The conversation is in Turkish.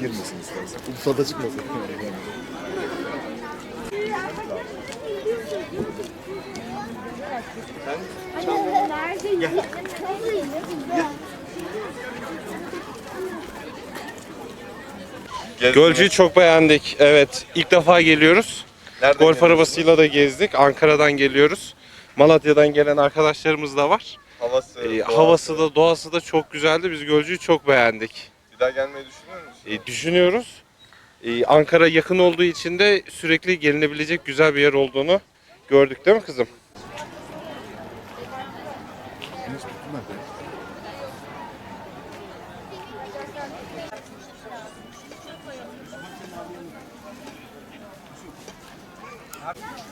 Girmesin istersen. Ulusal da çıkmasın. Gölcü'yü çok beğendik. Evet. ilk defa geliyoruz. Nereden Golf geldiniz? arabasıyla da gezdik. Ankara'dan geliyoruz. Malatya'dan gelen arkadaşlarımız da var. Havası, Ee, doğası. havası da doğası da çok güzeldi. Biz Gölcü'yü çok beğendik. Bir daha gelmeyi düşünüyor musun? Ee, düşünüyoruz. Ee, Ankara yakın olduğu için de sürekli gelinebilecek güzel bir yer olduğunu gördük değil mi kızım? Yapmış.